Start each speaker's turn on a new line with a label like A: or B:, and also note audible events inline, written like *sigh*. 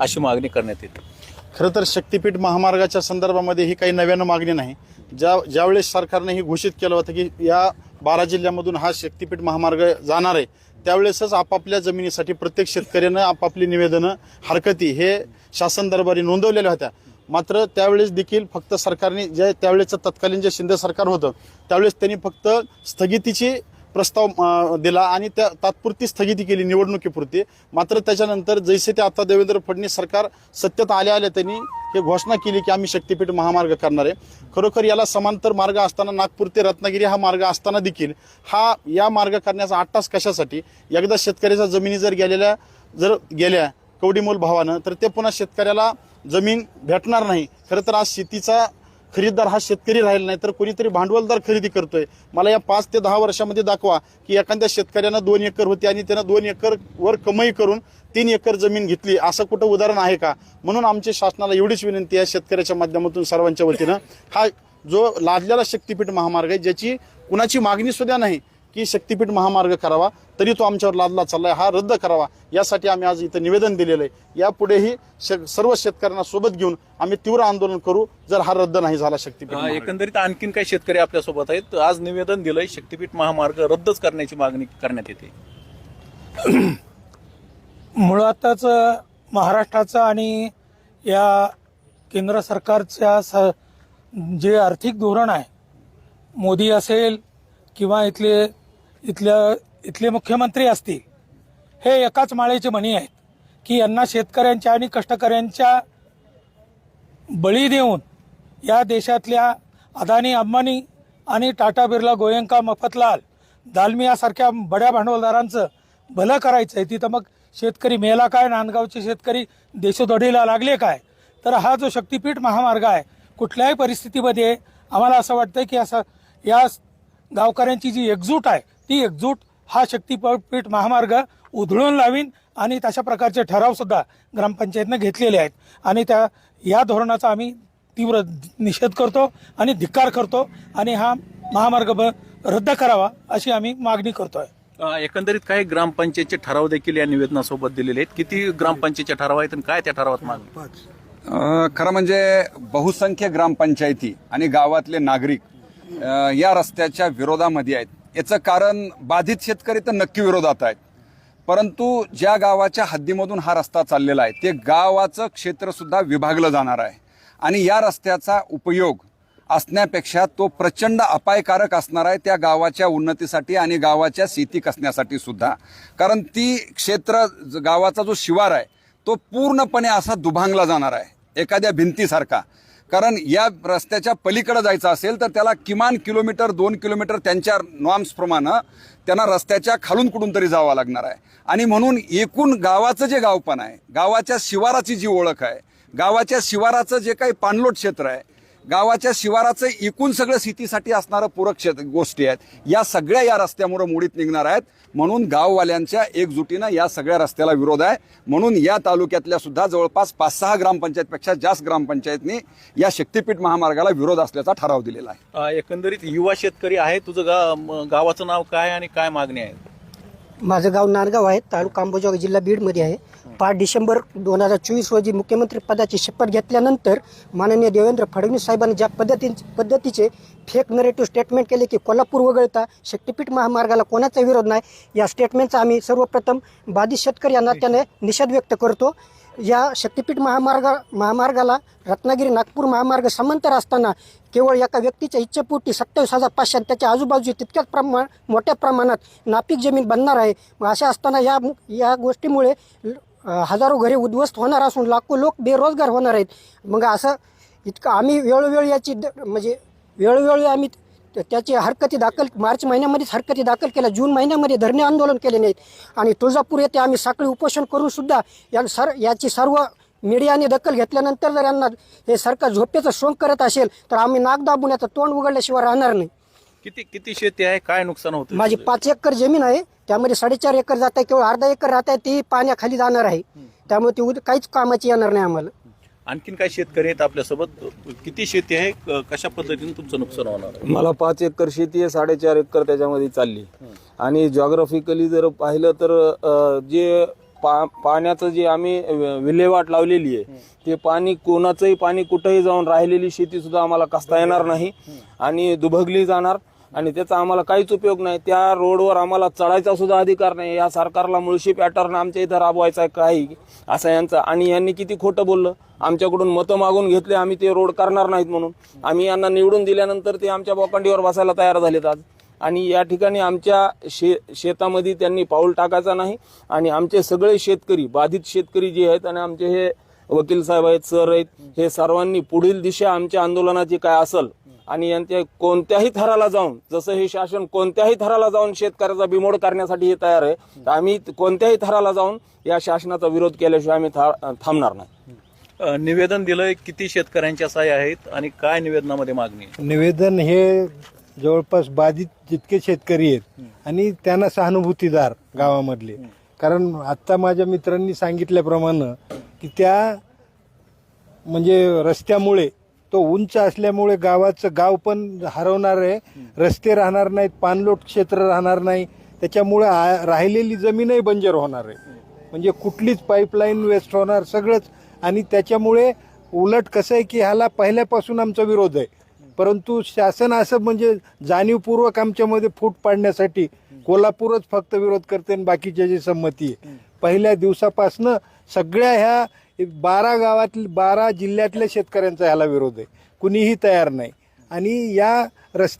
A: अशी मागणी करण्यात येते.
B: खरं तर शक्तीपीठ महामार्गाच्या संदर्भामध्ये ही काही नव्यानं मागणी नाही. ज्या ज्यावेळेस सरकारने ही घोषित केलं होतं की या बारा जिल्ह्यामधून हा शक्तीपीठ महामार्ग जाणार आहे त्यावेळेसच आपापल्या जमिनीसाठी प्रत्येक शेतकऱ्यानं आपापली निवेदनं हरकती हे शासन दरबारी नोंदवलेल्या होत्या. मात्र त्यावेळेस देखील फक्त सरकारने जे त्यावेळेचं तत्कालीन जे शिंदे सरकार होतं त्यावेळेस त्यांनी फक्त स्थगितीची प्रस्ताव दिला आणि त्या तात्पुरती स्थगिती केली निवडणुकीपुरती. मात्र त्याच्यानंतर जैसे ते आता देवेंद्र फडणवीस सरकार सत्तेत आल्या आल्या त्यांनी हे घोषणा केली की आम्ही शक्तीपीठ महामार्ग करणार आहे. खरोखर याला समांतर मार्ग असताना नागपूर ते रत्नागिरी हा मार्ग असताना देखील हा या मार्ग करण्याचा आट्टास कशासाठी? एकदा शेतकऱ्याच्या जमिनी जर गेलेल्या जर गेल्या कवडीमोल भावानं तर ते पुन्हा शेतकऱ्याला जमीन भेटणार नाही. खरं तर आज शेतीचा खरीददार हा शेतकरी राहिला नाही तर कोणीतरी भांडवलदार खरेदी करतोय. मला या पाच ते दहा वर्षामध्ये दाखवा की एखाद्या शेतकऱ्यानं दोन एकर होती आणि त्यानं दोन एकर वर कमाई करून तीन एकर जमीन घेतली. असं कुठं उदाहरण आहे का? म्हणून आमच्या शासनाला एवढीच विनंती आहे शेतकऱ्याच्या माध्यमातून सर्वांच्या वतीनं. हा जो लादलेला शक्तीपीठ महामार्ग आहे ज्याची कुणाची मागणी सुद्धा नाही की शक्तीपीठ महामार्ग करावा तरी तो आमच्यावर लादला चाललाय हा रद्द करावा. यासाठी आम्ही आज इथं निवेदन दिलेलं आहे. यापुढेही शे- सर्व शेतकऱ्यांना सोबत घेऊन आम्ही तीव्र आंदोलन करू जर हा रद्द नाही झाला शक्तीपीठ.
A: एकंदरीत आणखीन काही शेतकरी आपल्यासोबत आहेत. आज निवेदन दिलंय शक्तीपीठ महामार्ग रद्दच करण्याची मागणी करण्यात येते. *clears throat*
C: मुळातच महाराष्ट्राचं आणि या केंद्र सरकारच्या स जे आर्थिक धोरण आहे मोदी असेल किंवा इथले इथल्या इथले मुख्यमंत्री असतील हे एकाच माळेचे म्हणी आहेत की यांना शेतकऱ्यांच्या आणि कष्टकऱ्यांच्या बळी देऊन या देशातल्या अदानी अंबानी आणि टाटा बिर्ला गोयंका मफतलाल दालमियासारख्या बड्या भांडवलदारांचं भलं करायचं आहे तिथं मग शेतकरी मेला काय नांदगावचे शेतकरी देशोधडीला लागले काय? तर हा जो शक्तीपीठ महामार्ग आहे कुठल्याही परिस्थितीमध्ये आम्हाला असं वाटतं की असं या गावकऱ्यांची जी एकजूट आहे ती एकजूट हा शक्तीपीठ महामार्ग उधळून लावीन आणि तशा प्रकारचे ठराव सुद्धा ग्रामपंचायतनं घेतलेले आहेत. आणि त्या या धोरणाचा आम्ही तीव्र निषेध करतो आणि धिक्कार करतो आणि हा महामार्ग ब- रद्द करावा अशी आम्ही मागणी करतोय.
A: अं, एकंदरीत काही ग्रामपंचायतचे ठराव देखील या निवेदनासोबत दिलेले आहेत? किती ग्रामपंचायतचे ठराव आहेत आणि काय त्या ठरावात मागणी?
D: अ, खरं म्हणजे बहुसंख्य ग्रामपंचायती आणि गावातले नागरिक या रस्त्याच्या विरोधामध्ये आहेत. याचं कारण बाधित शेतकरी तर नक्की विरोधात आहेत परंतु ज्या गावाच्या हद्दीमधून हा रस्ता चाललेला आहे ते गावाचं क्षेत्रसुद्धा विभागलं जाणार आहे. आणि या रस्त्याचा उपयोग असण्यापेक्षा तो प्रचंड अपायकारक असणार आहे त्या गावाच्या उन्नतीसाठी आणि गावाच्या शेती कसण्यासाठी सुद्धा. कारण ती क्षेत्र ज- गावाचा जो शिवार आहे तो पूर्णपणे असा दुभांगला जाणार आहे. एखाद्या भिंतीसारखा. कारण या रस्त्याच्या पलीकडे जायचं असेल तर त्याला किमान किलोमीटर दोन किलोमीटर त्यांच्या नॉर्म्सप्रमाणे त्यांना रस्त्याच्या खालून कुठून तरी जावं लागणार आहे. आणि म्हणून एकूण गावाचं जे गावपण आहे गावाच्या शिवाराची जी ओळख आहे गावाच्या शिवाराचं जे काही पाणलोट क्षेत्र आहे गावाच्या शिवाराचं एकूण सगळं सिटीसाठी असणारं पूरक क्षेत्र गोष्टी आहेत. या सगळ्या या रस्त्यामुळे मोडीत निघणार आहेत. म्हणून गाववाल्यांच्या एकजुटीनं या सगळ्या रस्त्याला विरोध आहे. म्हणून या तालुक्यातल्या सुद्धा जवळपास पाच सहा ग्रामपंचायतपेक्षा जास्त ग्रामपंचायतनी या शक्तीपीठ महामार्गाला विरोध असल्याचा ठराव दिलेला आहे.
A: एकंदरीत युवा शेतकरी आहे. तुझं गा गावाचं नाव काय आणि काय मागणी आहे?
E: माझं गाव नांदगाव आहे तालुका अंबोजगाव जिल्हा बीडमध्ये आहे. पाच डिसेंबर दोन हजार चोवीस रोजी मुख्यमंत्री पदाची शपथ घेतल्यानंतर माननीय देवेंद्र फडणवीस साहेबांनी ज्या पद्धती पद्धतीचे फेक नरेटिव्ह स्टेटमेंट केले की कोल्हापूर वगळता शक्तीपीठ महामार्गाला कोणाचा विरोध नाही या स्टेटमेंटचा आम्ही सर्वप्रथम बाधित शेतकरी या नात्याने निषेध व्यक्त करतो. या शक्तीपीठ महामार्ग महामार्गाला रत्नागिरी नागपूर महामार्ग समांतर असताना केवळ एका व्यक्तीच्या इच्छेपोटी सत्तावीस हजार पाचशे आणि त्याच्या आजूबाजूची तितक्याच प्रमाण मोठ्या प्रमाणात नापीक जमीन बनणार आहे. मग अशा असताना या या गोष्टीमुळे हजारो घरे उद्ध्वस्त होणार असून लाखो लोक बेरोजगार होणार आहेत. मग असं इतकं आम्ही वेळोवेळी याची द- म्हणजे वेळोवेळी आम्ही त- त्याची हरकती दाखल मार्च महिन्यामध्येच हरकती दाखल केल्या. जून महिन्यामध्ये धरणे आंदोलन केले नाहीत. आणि तुळजापूर येथे आम्ही साखळी उपोषण करून सुद्धा या सर याची सर्व मीडियाने दखल घेतल्यानंतर जर यांना हे सरकार झोपेचं सोंग करत असेल तर आम्ही नाक दाबून याचं तोंड उघडल्याशिवाय राहणार नाही.
A: किती किती शेती आहे? काय नुकसान होतं?
E: माझी पाच एकर जमीन आहे. त्यामध्ये साडेचार एकर जात आहे केवळ अर्धा एकर राहत आहे ती पाण्याखाली जाणार आहे. त्यामुळे ती उद- काहीच कामाची येणार नाही आम्हाला.
A: आणखीन काय शेतकरी आहेत आपल्यासोबत? किती शेती आहे? कशा पद्धतीने तुमचं नुकसान होणार
F: मला पाच एकर शेती आहे साडेचार एकर त्याच्यामध्ये चालली. आणि जॉग्राफिकली जर पाहिलं तर जे पा पाण्याचं जे आम्ही विल्हेवाट लावलेली आहे ते पाणी कोणाचंही पाणी कुठंही जाऊन राहिलेली शेती सुद्धा आम्हाला कसता येणार नाही. आणि दुभगली जाणार. आणि त्याचा आम्हाला काहीच उपयोग नाही. त्या रोडवर आम्हाला चढायचा सुद्धा अधिकार नाही. या सरकारला मुळशी पॅटर्न आमच्या इथं राबवायचा आहे काही असं यांचा. आणि यांनी किती खोटं बोललं. आमच्याकडून मतं मागून घेतले. आम्ही ते रोड करणार नाहीत म्हणून. आम्ही यांना निवडून दिल्यानंतर ते आमच्या बोकांडीवर बसायला तयार झालेत आज. आणि या ठिकाणी आमच्या शे शेतामध्ये त्यांनी पाऊल टाकायचा नाही. आणि आमचे सगळे शेतकरी बाधित शेतकरी जे आहेत आणि आमचे हे वकील साहेब आहेत सर आहेत हे सर्वांनी पुढील दिशा आमच्या आंदोलनाची काय असेल आणि यांच्या कोणत्याही थराला जाऊन जसं हे शासन कोणत्याही थराला जाऊन शेतकऱ्याचा बिमोड करण्यासाठी हे तयार आहे तर आम्ही कोणत्याही थराला जाऊन या शासनाचा विरोध केल्याशिवाय आम्ही था- थांबणार नाही.
A: निवेदन दिलंय किती शेतकऱ्यांच्या सह्या आहेत आणि काय निवेदनामध्ये मागणी आहे?
G: निवेदन हे जवळपास बाधित जितके शेतकरी आहेत आणि त्यांना सहानुभूतीदार गावामधले. कारण आत्ता माझ्या मित्रांनी सांगितल्याप्रमाणे की त्या म्हणजे रस्त्यामुळे तो उंच असल्यामुळे गावाचं गाव पण हरवणार आहे. रस्ते राहणार नाहीत पाणलोट क्षेत्र राहणार नाही. त्याच्यामुळे आ- राहिलेली जमीनही बंजर होणार आहे. म्हणजे कुठलीच पाईपलाईन वेस्ट होणार सगळंच. आणि त्याच्यामुळे उलट कसं आहे की ह्याला पहिल्यापासून आमचा विरोध आहे. परंतु शासन असं म्हणजे जाणीवपूर्वक आमच्यामध्ये फूट पाडण्यासाठी कोल्हापूरच फक्त विरोध करते आणि बाकीच्या संमती आहे. पहिल्या दिवसापासनं सगळ्या ह्या बारा गावातील बारा जिल्ह्यातल्या शेतकऱ्यांचा ह्याला विरोध आहे. कुणीही तयार नाही. आणि या रस्त्या